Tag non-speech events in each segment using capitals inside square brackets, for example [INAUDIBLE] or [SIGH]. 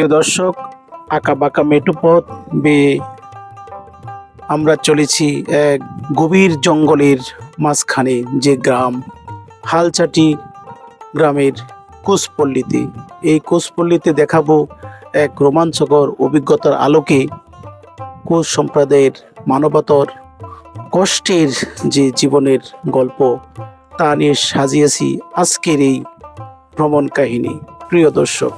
প্রিয় দর্শক, আঁকা বাঁকা মেটু পথ বেয়ে আমরা চলেছি এক গভীর জঙ্গলের মাঝখানে যে গ্রাম, হালচাটি গ্রামের কুশপল্লীতে এই কুশপল্লীতে দেখাবো এক রোমাঞ্চকর অভিজ্ঞতার আলোকে কুশ সম্প্রদায়ের মানবতর কষ্টের যে জীবনের গল্প, তা নিয়ে সাজিয়েছি আজকের এই ভ্রমণ কাহিনী। প্রিয় দর্শক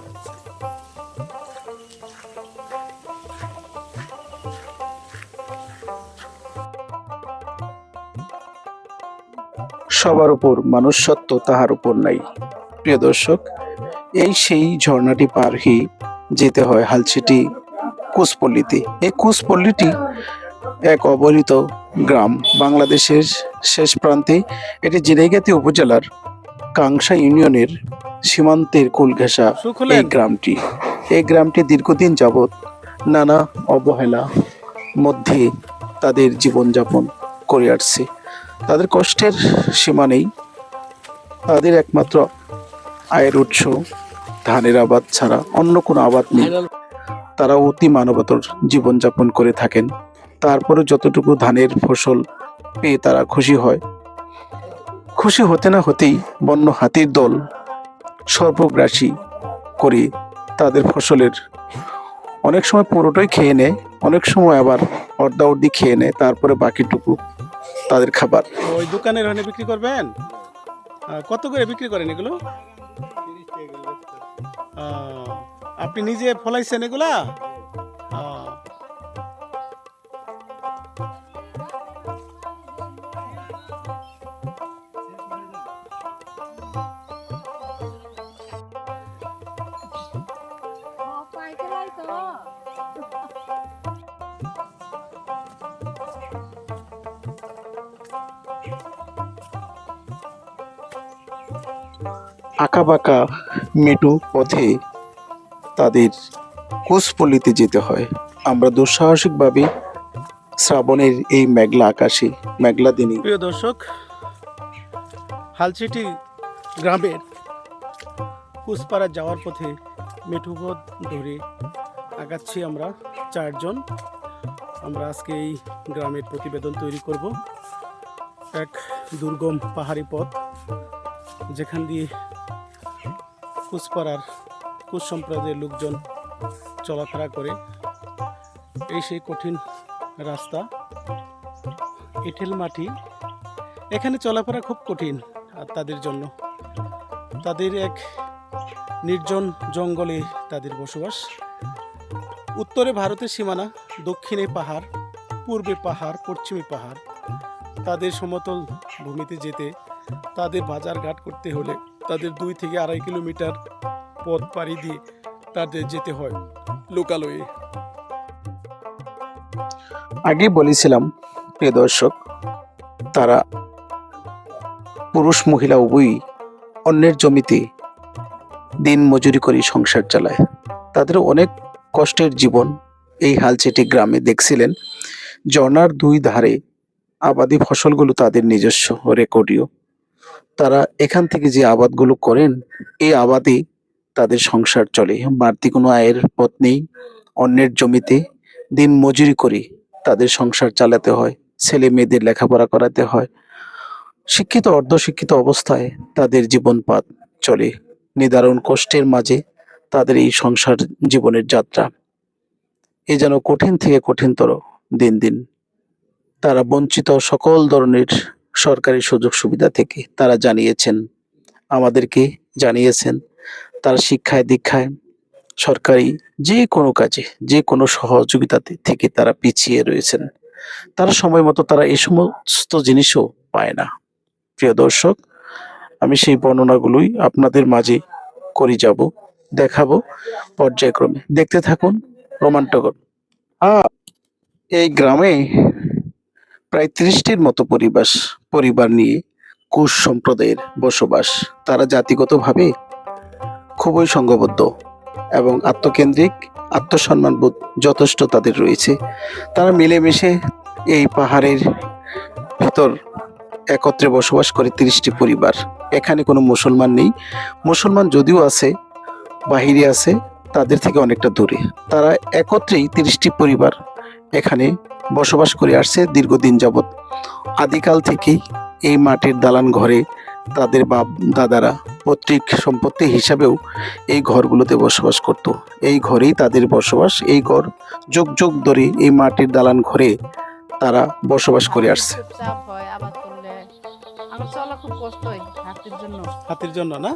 সবার উপর মানুষ সত্য তাহার উপর নাই। প্রিয় দর্শক এই সেই ঝর্ণাটি পার হয়ে যেতে হয় হালচিটি কুশপল্লীতে। এই কুশপল্লীটি এক অবহেলিত গ্রাম বাংলাদেশের শেষ প্রান্তে এটি জিরাইগাতি উপজেলার কাংসা ইউনিয়নের সীমান্তের কুল ঘেঁষা এই গ্রামটি। এই গ্রামটি দীর্ঘদিন যাবৎ নানা অবহেলা মধ্যে তাদের জীবনযাপন করে আসছে। তাদের কষ্টের সীমা নেই। তাদের একমাত্র আয়ের উৎস। ধানের আবাদ ছাড়া অন্য কোনো আবাদ নেই। তারা অতি মানবতর জীবনযাপন করে থাকেন। তারপরে যতটুকু ধানের ফসল পেয়ে তারা খুশি হয়, খুশি হতে না হতেই বন্য হাতির দল সর্বগ্রাসী করে তাদের ফসলের অনেক সময় পুরোটাই খেয়ে নেয়, অনেক সময় আবার অর্ধা অর্ধি খেয়ে নেয়, তারপরে বাকিটুকু তাদের খাবার। ওই দোকানের ওখানে বিক্রি করবেন? কত করে বিক্রি করেন এগুলো? আপনি নিজে ফলাইছেন এগুলা? আঁকা বাঁকা মেটু পথে তাদের কুশপল্লিতে যেতে হয়। আমরা দুঃসাহসিকভাবে শ্রাবণের এই মেঘলা আকাশে, মেঘলা দিনে প্রিয় দর্শক, হালচিটি গ্রামের কুসপাড়া যাওয়ার পথে মেঠুপথ ধরে আগাচ্ছি আমরা চারজন। আমরা আজকে এই গ্রামের প্রতিবেদন তৈরি করব। এক দুর্গম পাহাড়ি পথ, যেখান দিয়ে কুসপাড়ার কুশ সম্প্রদায়ের লোকজন চলাফেরা করে। এই সেই কঠিন রাস্তা এঁটেল মাটি এখানে চলাফেরা খুব কঠিন আর তাদের জন্য। তাদের এক নির্জন জঙ্গলে তাদের বসবাস। উত্তরে ভারতের সীমানা, দক্ষিণে পাহাড়, পূর্বে পাহাড়, পশ্চিমে পাহাড়। তাদের সমতল ভূমিতে যেতে, তাদের বাজার ঘাট করতে হলে তাদের দুই থেকে আড়াই কিলোমিটার পথ পাড়ি দিয়ে তাদের যেতে হয় লোকালয়ে। আগে বলেছিলাম, প্রিয় দর্শক, তারা পুরুষ, মহিলা, উভয়ই অন্যের জমিতে দিন মজুরি করে সংসার চালায়। তাদের অনেক কষ্টের জীবন এই হালচেটি গ্রামে দেখছিলেন। ঝর্ণার দুই ধারে আবাদি ফসলগুলো তাদের নিজস্ব রেকর্ডীয়। তারা এখান থেকে যে আবাদগুলো করেন, এই আবাদে তাদের সংসার চলে। বাড়তি কোনো আয়ের পথ নেই, অন্যের জমিতে দিন মজুরি করে তাদের সংসার চালাতে হয়, ছেলে মেয়েদের লেখাপড়া করাতে হয়। শিক্ষিত, অর্ধশিক্ষিত অবস্থায় তাদের জীবনপাত চলে। নিদারুণ কষ্টের মাঝে তাদের এই সংসার জীবনের যাত্রা। এ যেন কঠিন থেকে কঠিনতর দিন দিন। তারা বঞ্চিত সকল ধরনের সরকারি সুযোগ সুবিধা থেকে তারা জানিয়েছেন, আমাদেরকে জানিয়েছেন। তার শিক্ষায়, দীক্ষায়, সরকারি যে কোনো কাজে, যে কোনো সহযোগিতাতে থেকে তারা পিছিয়ে রয়েছেন। তারা সময় মতো তারা এই সমস্ত জিনিসও পায় না। প্রিয় দর্শক, আমি সেই বর্ণনাগুলোই আপনাদের মাঝে করে যাব, দেখাবো পর্যায়ক্রমে। দেখতে থাকুন রোমান্টকর এই গ্রামে প্রায় ত্রিশটির মতো পরিবার পরিবার নিয়ে কুশ সম্প্রদায়ের বসবাস। তারা জাতিগতভাবে খুবই সংঘবদ্ধ এবং আত্মকেন্দ্রিক আত্মসম্মানবোধ যথেষ্ট তাদের রয়েছে। তারা মিলেমিশে এই পাহাড়ের ভিতর একত্রে বসবাস করে তিরিশটি পরিবার। এখানে কোনো মুসলমান নেই। মুসলমান যদিও আছে, বাহিরে আছে, তাদের থেকে অনেকটা দূরে। তারা একত্রেই তিরিশটি পরিবার এখানে বসবাস করে আসছে দীর্ঘদিন যাবৎ। আদিকাল থেকেই এই মাটির দালান ঘরে তাদের বাপ দাদারা পৈতৃক সম্পত্তি হিসাবেও এই ঘরগুলোতে বসবাস করত। এই ঘরেই তাদের বসবাস, এই ঘর যুগ যুগ ধরে এই মাটির দালান ঘরে তারা বসবাস করে আসছে। আমার চলা খুব কষ্ট হয় হাতের জন্য। হাতির জন্য না?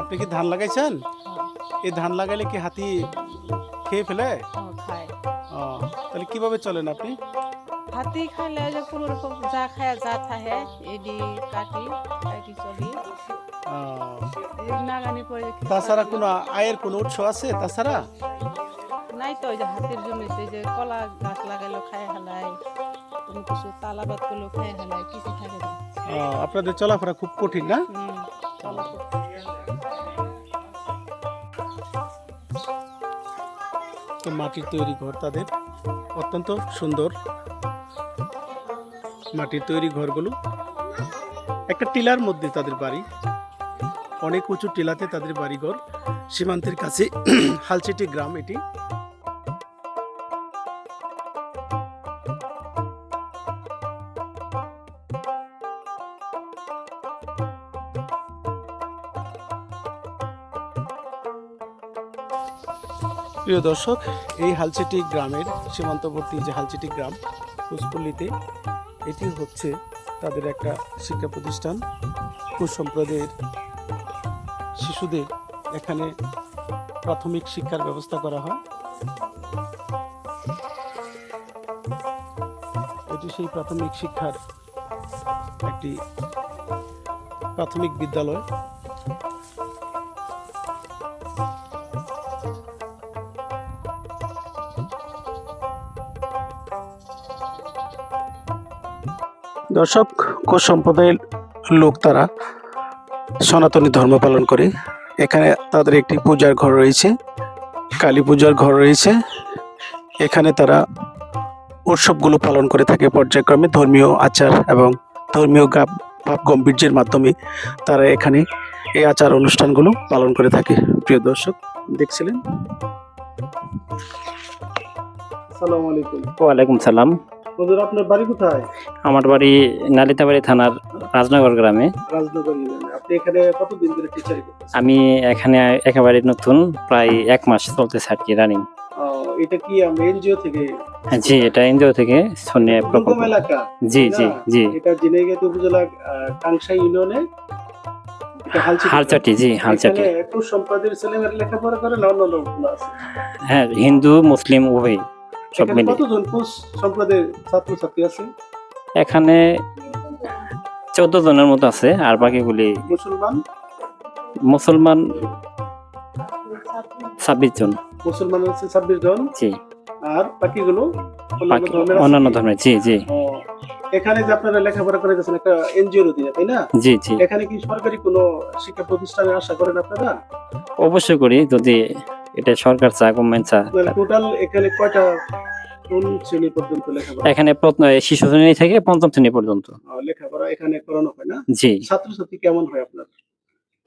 আপনি কি ধান লাগাইছেন? হ্যাঁ, এই ধান লাগাইলে কি হাতি খেয়ে ফেলে? তাহলে কীভাবে চলেন আপনি? হাতি খাইলে যে কোনো রকম যা খায় যা থাহে এডি কাটি কাটি চলি। নাগানি যে তাছাড়া কোনো আয়ের কোনো উৎস আছে তাছাড়া? নাই তো যে হাতির জন্য এই যে কলা গাছ লাগাইলো খায় হালায় কোনো কিছু তালাবাদ করলেও খায় হালায় কিছু থাকে না। আপনাদের চলাফেরা খুব কঠিন না? মাটির তৈরি ঘর তাদের অত্যন্ত সুন্দর। মাটির তৈরি ঘরগুলো একটা টিলার মধ্যে তাদের বাড়ি। অনেক উঁচু টিলাতে তাদের বাড়িঘর। সীমান্তের কাছে [CLEARS THROAT] হালচিটি গ্রাম এটি। প্রিয় দর্শক, এই হালচিটি গ্রামের সীমান্তবর্তী যে হালচিটি গ্রাম কুসপল্লিতে এটি হচ্ছে তাদের একটা শিক্ষা প্রতিষ্ঠান। কুশ সম্প্রদায়ের শিশুদের এখানে প্রাথমিক শিক্ষার ব্যবস্থা করা হয়। এটি সেই প্রাথমিক শিক্ষার একটি প্রাথমিক বিদ্যালয়। দর্শক কোষ সম্প্রদায়ের লোক তারা সনাতনী ধর্ম পালন করে। এখানে তাদের একটি পূজার ঘর রয়েছে কালী পূজার ঘর রয়েছে। এখানে তারা উৎসবগুলো পালন করে থাকে পর্যায়ক্রমে ধর্মীয় আচার এবং ধর্মীয় গাব ভাব গম্ভীর্যের মাধ্যমে তারা এখানে এই আচার অনুষ্ঠানগুলো পালন করে থাকে। প্রিয় দর্শক দেখছিলেন? আসসালামু আলাইকুম। ওয়ালাইকুম সালাম। আপনার বাড়ি কোথায়? আমার বাড়ি নালিতাবাড়ি থানার রাজনগর গ্রামে। রাজনগর আপনি এখানে কতদিন ধরে টিচারি আমি এখানে একেবারে নতুন প্রায় এক মাস চলতেছে আর কি রানিং এটা কি আমি এনজিও থেকে জি এটা এনজিও থেকে সোনিয়া প্রকল্প। এলাকা জি জি জি। এটা জিনাইগাতি উপজেলা আহ, ইউনিয়নে? হালচাটি? জি হালচাটি। একটু সম্প্রদায়ের ছেলেমেয়েরা লেখাপড়া করে না অন্য লোকগুলো আছে? হ্যাঁ হিন্দু মুসলিম উভয় সব মিলে কতজন সম্প্রদায়ের ছাত্রছাত্রী আছে? এখানে চোদ্দ জনের মতো আছে আর বাকিগুলি মুসলমান? মুসলমান ছাব্বিশ জন। মুসলমান আছে ছাব্বিশ জন? জি। আর বাকিগুলো অন্যান্য বাকি ধর্মের? জি জি। এখানে যে আপনারা লেখাপড়া করে যাচ্ছেন একটা এনজিওর অধীনে তাই না? জি জি। এখানে কি সরকারি কোনো শিক্ষা প্রতিষ্ঠানে আশা করেন আপনারা? অবশ্যই করি যদি এটা সরকার চা গভর্নমেন্ট চা টোটাল এখানে কয়টা কোন শ্রেণি পর্যন্ত লেখাপড়া এখানে শিশু শ্রেণি থেকে পঞ্চম শ্রেণি পর্যন্ত। লেখাপড়া এখানে করানো হয় না? জি। ছাত্রছাত্রী কেমন হয় আপনার?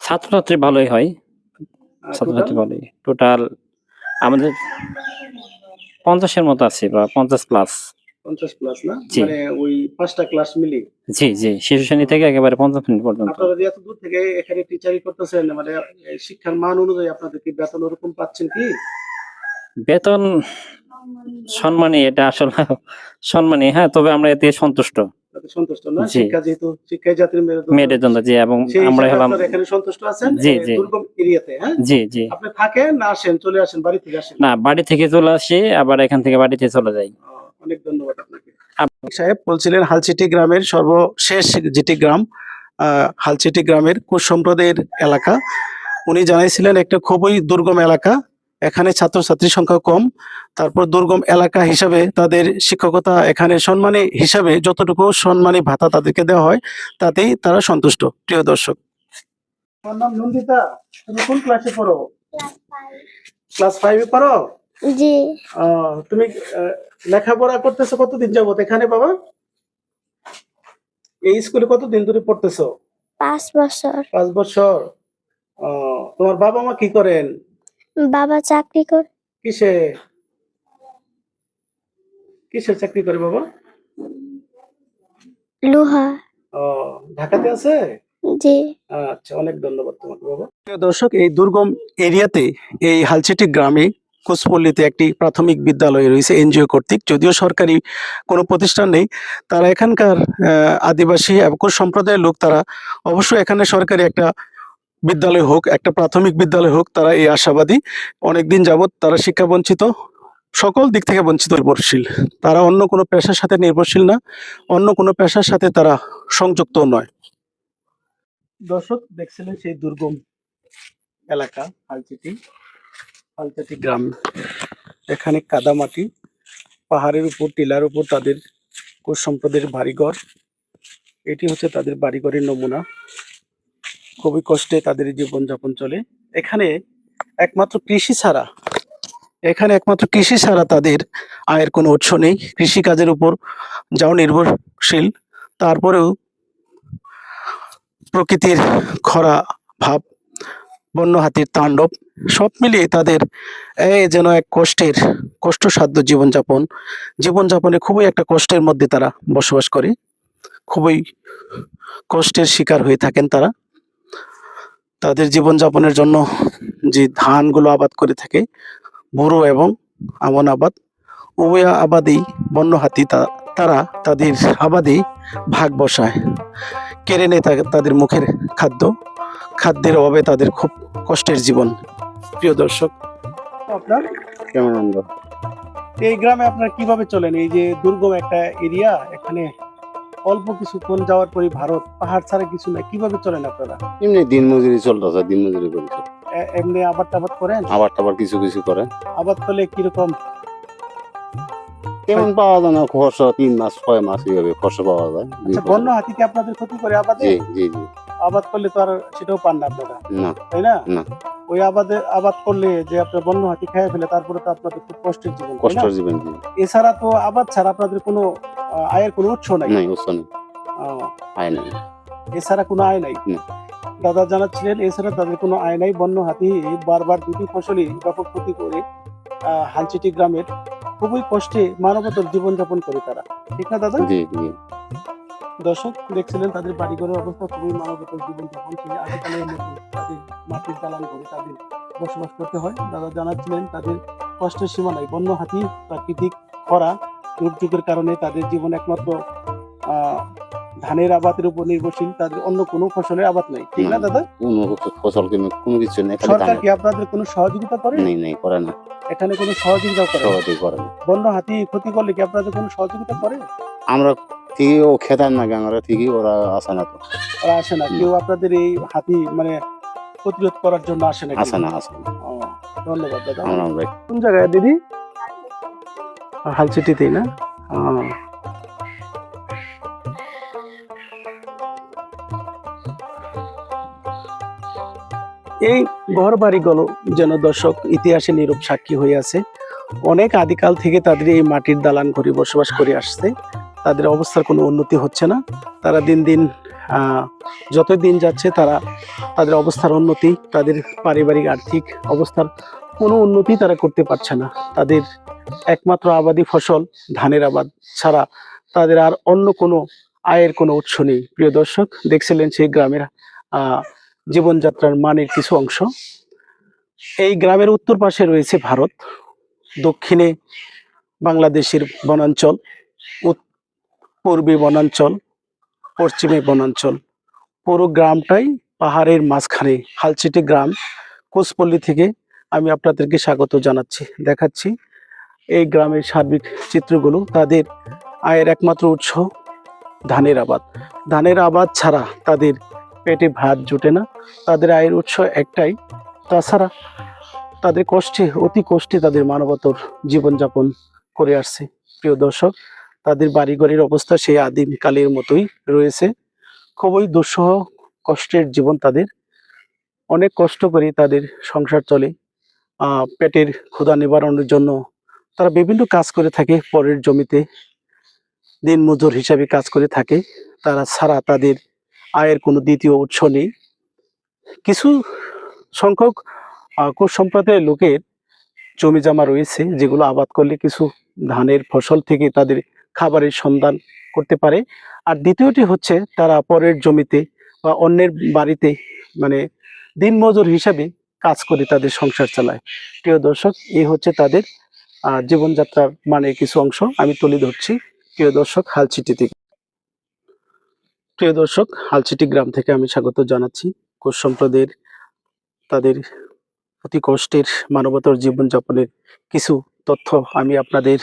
ছাত্রছাত্রী ভালোই হয়। ছাত্রছাত্রী ভালোই। টোটাল আমাদের পঞ্চাশের মতো আছে বা পঞ্চাশ প্লাস পঞ্চাশ প্লাস না? মানে ওই পাঁচটা ক্লাস মিলি জি জি। শিশু শ্রেণি থেকে একেবারে পঞ্চম শ্রেণি পর্যন্ত। আপনারা যে এত দূর থেকে এখানে টিচারি করতেছেন মানে শিক্ষার মান অনুযায়ী আপনাদের কি বেতন ওরকম পাচ্ছেন কি? বেতন সম্মানী এটা আসলে সম্মানী হ্যাঁ তবে আমরা এতে সন্তুষ্ট। সন্তুষ্ট না? শিক্ষা যেহেতু শিক্ষাই জাতির মেরুদণ্ড জি এবং আমরা হলাম এখানে সন্তুষ্ট আছেন? জি, জি। দুর্গম এরিয়াতে হ্যাঁ? জি জি। আপনি থাকেন না আসেন চলে আসেন বাড়ি থেকে আসেন? না বাড়ি থেকে চলে আসি আবার এখান থেকে বাড়িতে চলে যাই। অনেক ধন্যবাদ আপনাকে। সাহেব বলছিলেন হালচিটি গ্রামের সর্বশেষ যেটি গ্রাম আহ, হালচিটি গ্রামের কুশ সম্প্রদায়ের এলাকা। উনি জানাইছিলেন একটা খুবই দুর্গম এলাকা। এখানে ছাত্রছাত্রীর সংখ্যা কম। তারপর দুর্গম এলাকা হিসাবে তাদের শিক্ষকতা এখানে সম্মানী হিসাবে যতটুকু সম্মানী ভাতা তাদেরকে দেওয়া হয় তাতেই তারা সন্তুষ্ট। প্রিয় দর্শক। আমার নাম নন্দিতা। তুমি কোন ক্লাসে পড়ো? ক্লাস ফাইভে পড়ো? জি। তুমি আহ, লেখাপড়া করতেছো কতদিন যাবত এখানে বাবা? এই স্কুলে কতদিন ধরে পড়তেছো? পাঁচ বছর। পাঁচ বছর। আহ, তোমার বাবা মা কি করেন? বাবা চাকরি করে কিসে? কিসের চাকরি করে বাবা? লোহা। ও ঢাকাতে আছে? জি। আচ্ছা অনেক ধন্যবাদ তোমাকে বাবা। দর্শক এই দুর্গম এরিয়াতে এই হালচিটি গ্রামে কোচপল্লীতে একটি প্রাথমিক বিদ্যালয় রয়েছে এনজিও কর্তৃক। যদিও সরকারি কোনো প্রতিষ্ঠান নেই তারা এখানকার আদিবাসী এবং সম্প্রদায়ের লোক তারা অবশ্যই এখানে সরকারি একটা বিদ্যালয় হোক, একটা প্রাথমিক বিদ্যালয় হোক, তারা এই আশাবাদী। অনেকদিন যাবৎ তারা শিক্ষা বঞ্চিত। সকল দিক থেকে বঞ্চিত, নির্ভরশীল। তারা অন্য কোনো পেশার সাথে নির্ভরশীল না, অন্য কোনো পেশার সাথে তারা সংযুক্ত নয়। দর্শক, দেখছিলেন সেই দুর্গম এলাকা, হালচিটি। হালচাটি গ্রাম। এখানে কাদামাটি, পাহাড়ের উপর, টিলার উপর তাদের কোষ সম্পদের বাড়িঘর। এটি হচ্ছে তাদের বাড়িঘরের নমুনা। খুবই কষ্টে তাদের জীবনযাপন চলে। এখানে একমাত্র কৃষি ছাড়া, এখানে একমাত্র কৃষি ছাড়া তাদের আয়ের কোনো উৎস নেই। কৃষিকাজের উপর যাও নির্ভরশীল, তারপরেও প্রকৃতির খরা ভাব, বন্য হাতির তাণ্ডব, সব মিলিয়ে তাদের এ যেন এক কষ্টের, কষ্টসাধ্য জীবনযাপন। জীবনযাপনে খুবই একটা কষ্টের মধ্যে তারা বসবাস করে। খুবই কষ্টের শিকার হয়ে থাকেন তারা। তাদের জীবনযাপনের জন্য যে ধানগুলো আবাদ করে থাকে বুড়ো এবং আমন আবাদ উভয় আবাদেই বন্য হাতি তা- তারা তাদের আবাদেই ভাগ বসায়। কেড়ে নেয় তাদের মুখের খাদ্য। খাদ্যের অভাবে তাদের খুব কষ্টের জীবন। প্রিয় দর্শক আপনার? কেমন এই গ্রামে আপনার কীভাবে চলেন? এই যে দুর্গম একটা এরিয়া এখানে অল্প কিছুক্ষণ যাওয়ার পরে ভারত পাহাড় ছাড়া কিছু নাই। কীভাবে চলেন আপনারা? এমনি দিন মজুরি চলতেছে দিন মজুরি করেছে এমনি আবাদ টাবাদ করেন? আবার টাবার কিছু কিছু করে আবাদ করলে কীরকম? তেমন পাওয়া যায় না খরচ তিন মাস ছয় মাস এইভাবে খরচ পাওয়া যায়। আচ্ছা বন্য হাতি কি আপনাদের ক্ষতি করে আবাদে? জি জি জি। আবাদ করলে তো আর সেটাও পান না আপনারা। না। তাই না? না। ওই আবাদে আবাদ করলে যে আপনার বন্য হাতি খেয়ে ফেলে তারপরে তো আপনাদের খুব কষ্টের জীবন কষ্টের জীবন এছাড়া তো আবাদ ছাড়া আপনাদের কোনো আয়ের কোনো উৎস নাই? নাই উৎস নেই। আয় নাই। এছাড়া কোনো আয় নাই? দাদা জানাচ্ছিলেন এছাড়া তাদের কোনো আয় নাই বন্য হাতি বারবার দুটি ফসলই ব্যাপক ক্ষতি করে আহ, হালচিটি গ্রামের খুবই কষ্টে মানবতর জীবনযাপন করে তারা। ঠিক না দাদা? জি জি। দর্শক দেখছিলেন তাদের বাড়িঘরের অবস্থা খুবই মানবতর জীবনযাপন সেই আগেকালের মতো তাদের মাটির দালান করে তাদের বসবাস করতে হয়। দাদা জানাচ্ছিলেন তাদের কষ্টের সীমা নাই। বন্য হাতি প্রাকৃতিক খরা দুর্যোগের কারণে তাদের জীবন একমাত্র ধানের আবাদের উপর নির্ভরশীল। তাদের অন্য কোনো ফসলের আবাদ নাই। ঠিক না। দাদা? কোনো ফসল কিন্তু কোনো কিছু নেই সরকার কি আপনাদের কোনো সহযোগিতা করে? নেই নেই করে না। এখানে কোনো সহযোগিতা করে? সহজে করে না। বন্য হাতি ক্ষতি করলে কি আপনাদের কোনো সহযোগিতা করে? আমরা ঠিকই ও খেতাম না ঠিকই ওরা আসে না তো ওরা আসে না কেউ আপনাদের এই হাতি মানে প্রতিরোধ করার জন্য আসে না আসে না আসে না ধন্যবাদ দাদা কোন জায়গায় দিদি হালচিটিতেই না এই ঘর বাড়িগুলো যেন দর্শক ইতিহাসে নিরূপ সাক্ষী হয়ে আছে। অনেক আদিকাল থেকে তাদের এই মাটির দালান ঘরে বসবাস করে আসছে। তাদের অবস্থার কোনো উন্নতি হচ্ছে না। তারা দিন দিন যতই দিন যাচ্ছে তারা তাদের অবস্থার উন্নতি, তাদের পারিবারিক আর্থিক অবস্থার কোনো উন্নতি তারা করতে পারছে না। তাদের একমাত্র আবাদি ফসল ধানের আবাদ ছাড়া তাদের আর অন্য কোনো আয়ের কোনো উৎস নেই। প্রিয় দর্শক, দেখছিলেন সেই গ্রামের জীবনযাত্রার মানের কিছু অংশ। এই গ্রামের উত্তর পাশে রয়েছে ভারত, দক্ষিণে বাংলাদেশের বনাঞ্চল। পূর্বে বনাঞ্চল, পশ্চিমে বনাঞ্চল। পুরো গ্রামটাই পাহাড়ের মাঝখানে হালচিটি গ্রাম, কোচপল্লী থেকে আমি আপনাদেরকে স্বাগত জানাচ্ছি, দেখাচ্ছি। এই গ্রামের সার্বিক চিত্রগুলো তাদের আয়ের একমাত্র উৎস, ধানের আবাদ। ধানের আবাদ ছাড়া তাদের পেটে ভাত জোটে না, তাদের আয়ের উৎস একটাই। তাছাড়া তাদের কষ্টে, অতি কষ্টে তাদের মানবতর জীবনযাপন করে আসছে। প্রিয় দর্শক তাদের বাড়িঘরের অবস্থা সেই আদিম কালের মতোই রয়েছে। খুবই দুঃসহ কষ্টের জীবন তাদের। অনেক কষ্ট করে তাদের সংসার চলে। পেটের ক্ষুধা নিবারণের জন্য তারা বিভিন্ন কাজ করে থাকে, পরের জমিতে। দিন মজুর হিসাবে কাজ করে থাকে। তারা ছাড়া তাদের আয়ের কোনো দ্বিতীয় উৎস নেই। কিছু সংখ্যক কোচ সম্প্রদায়ের লোকের জমি জমা রয়েছে, যেগুলো আবাদ করলে কিছু ধানের ফসল থেকে তাদের খাবারের সন্ধান করতে পারে। আর দ্বিতীয়টি হচ্ছে তারা পরের জমিতে বা অন্যের বাড়িতে মানে দিনমজুর হিসাবে কাজ করে তাদের সংসার চালায়। প্রিয় দর্শক, এই হচ্ছে তাদের জীবনযাত্রার মানে কিছু অংশ। আমি তুলে ধরছি। প্রিয় দর্শক, হালচিটি থেকে। প্রিয় দর্শক, হালচিটি গ্রাম থেকে আমি স্বাগত জানাচ্ছি। কোষ সম্প্রদায়ের তাদের অতি কষ্টের মানবতার জীবনযাপনের কিছু তথ্য আমি আপনাদের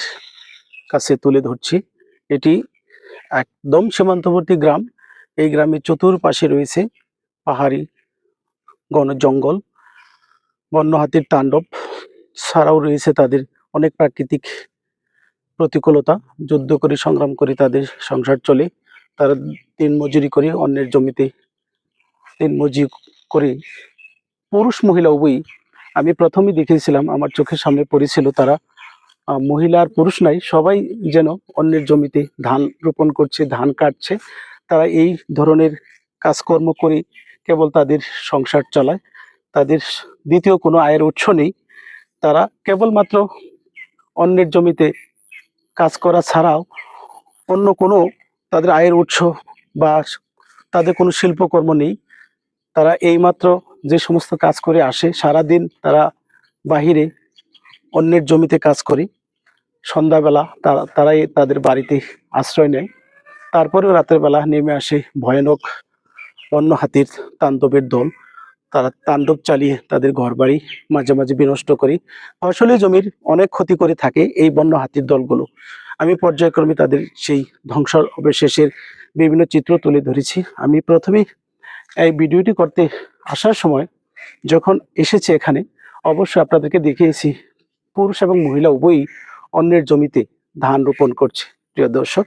কাছে তুলে ধরছি। এটি একদম সীমান্তবর্তী গ্রাম। এই গ্রামের চতুর্পাশে রয়েছে পাহাড়ি ঘন জঙ্গল বন্য হাতির তাণ্ডব। ছাড়াও রয়েছে তাদের অনেক প্রাকৃতিক প্রতিকূলতা। যুদ্ধ করে, সংগ্রাম করে তাদের সংসার চলে। তারা দিন মজুরি করে অন্যের জমিতে দিন মজুরি করে পুরুষ মহিলা উভয়ই। আমি প্রথমেই দেখেছিলাম, আমার চোখের সামনে পড়েছিল তারা আহ, মহিলা আর পুরুষ নাই সবাই যেন অন্যের জমিতে ধান রোপণ করছে ধান কাটছে। তারা এই ধরনের কাজকর্ম করে কেবল তাদের সংসার চালায়। তাদের দ্বিতীয় কোনো আয়ের উৎস নেই। তারা কেবলমাত্র অন্যের জমিতে কাজ করা ছাড়াও অন্য কোনো তাদের আয়ের উৎস বা তাদের কোনো শিল্পকর্ম নেই। তারা এইমাত্র যে সমস্ত কাজ করে আসে সারা দিন তারা বাহিরে অন্যের জমিতে কাজ করে। সন্ধ্যাবেলা তারা তারাই তাদের বাড়িতে আশ্রয় নেয়। তারপরেও রাতের বেলা নেমে আসে ভয়ানক অন্য হাতির তাণ্ডবের দল। তারা তাণ্ডব চালিয়ে তাদের ঘরবাড়ি মাঝে মাঝে বিনষ্ট করে। ফসলি জমির অনেক ক্ষতি করে থাকে এই বন্য হাতির দলগুলো। আমি পর্যায়ক্রমে তাদের সেই ধ্বংস অবশেষের বিভিন্ন চিত্র তুলে ধরেছি। আমি প্রথমেই এই ভিডিওটি করতে আসার সময় যখন এসেছে এখানে, অবশ্যই আপনাদেরকে দেখিয়েছি। পুরুষ এবং মহিলা উভয়ই অন্যের জমিতে ধান রোপণ করছে। প্রিয় দর্শক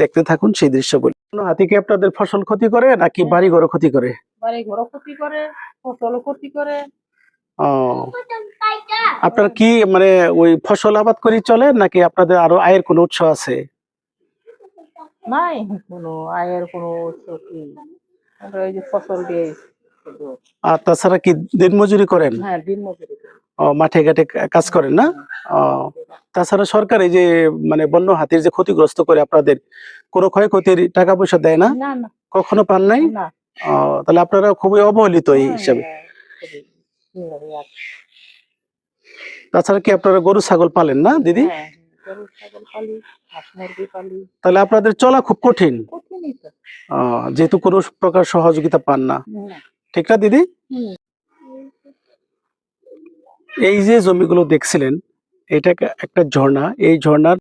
দেখতে থাকুন সেই দৃশ্য বলি কোনো হাতি কি আপনাদের ফসল ক্ষতি করে নাকি বাড়ি ঘর ক্ষতি করে? বাড়ি ঘরও ক্ষতি করে ফসলও ক্ষতি করে। আপনার কি মানে ওই ফসল আবাদ করে চলে নাকি আপনাদের আরও আয়ের কোনো উৎস আছে? নাই কোনো আয়ের কোনো উৎস কি? আমরা ওই যে ফসল দিয়ে আর তাছাড়া কি দিনমজুরি করেন? হ্যাঁ দিন মজুরি করি। ও, মাঠে ঘাটে কাজ করেন না? তাছাড়া সরকার এই যে মানে বন্য হাতির যে ক্ষতিগ্রস্ত করে আপনাদের কোনো ক্ষয়ক্ষতির টাকা পয়সা দেয় না? কখনো পান নাই? তাহলে আপনারা খুবই অবহেলিত এই হিসাবে। তাছাড়া কি আপনারা গরু ছাগল পালেন না দিদি? হ্যাঁ, তাহলে আপনাদের চলা খুব কঠিন। যেহেতু কোনো প্রকার সহযোগিতা পান না। ঠিক না দিদি। এই যে জমিগুলো দেখছিলেন এটা একটা- ঝর্ণা। এই ঝর্ণার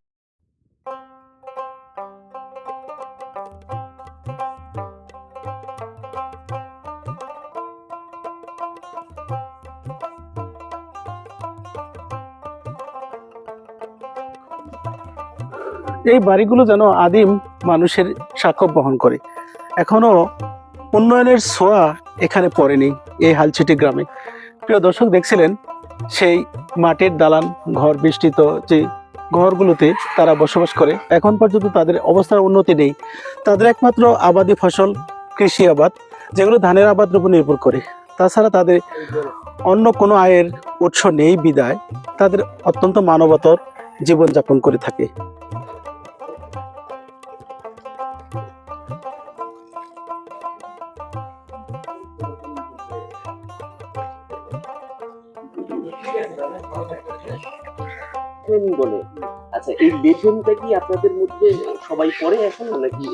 এই বাড়িগুলো যেন আদিম মানুষের সাক্ষ্য বহন করে। এখনও উন্নয়নের ছোঁয়া এখানে পড়েনি এই হালছিটি গ্রামে। প্রিয় দর্শক, দেখছিলেন সেই মাটির দালান, ঘর বিস্তৃত যে ঘরগুলোতে তারা বসবাস করে, এখন পর্যন্ত তাদের অবস্থার উন্নতি নেই। তাদের একমাত্র আবাদি ফসল কৃষি আবাদ, যেগুলো ধানের আবাদের উপর নির্ভর করে। তাছাড়া তাদের অন্য কোনো আয়ের উৎস নেই বিদায়। তাদের অত্যন্ত মানবতর জীবনযাপন করে থাকে। বলে। আচ্ছা এই লেজেন্ডটা কি আপনাদের মধ্যে সবাই পড়ে এখন নাকি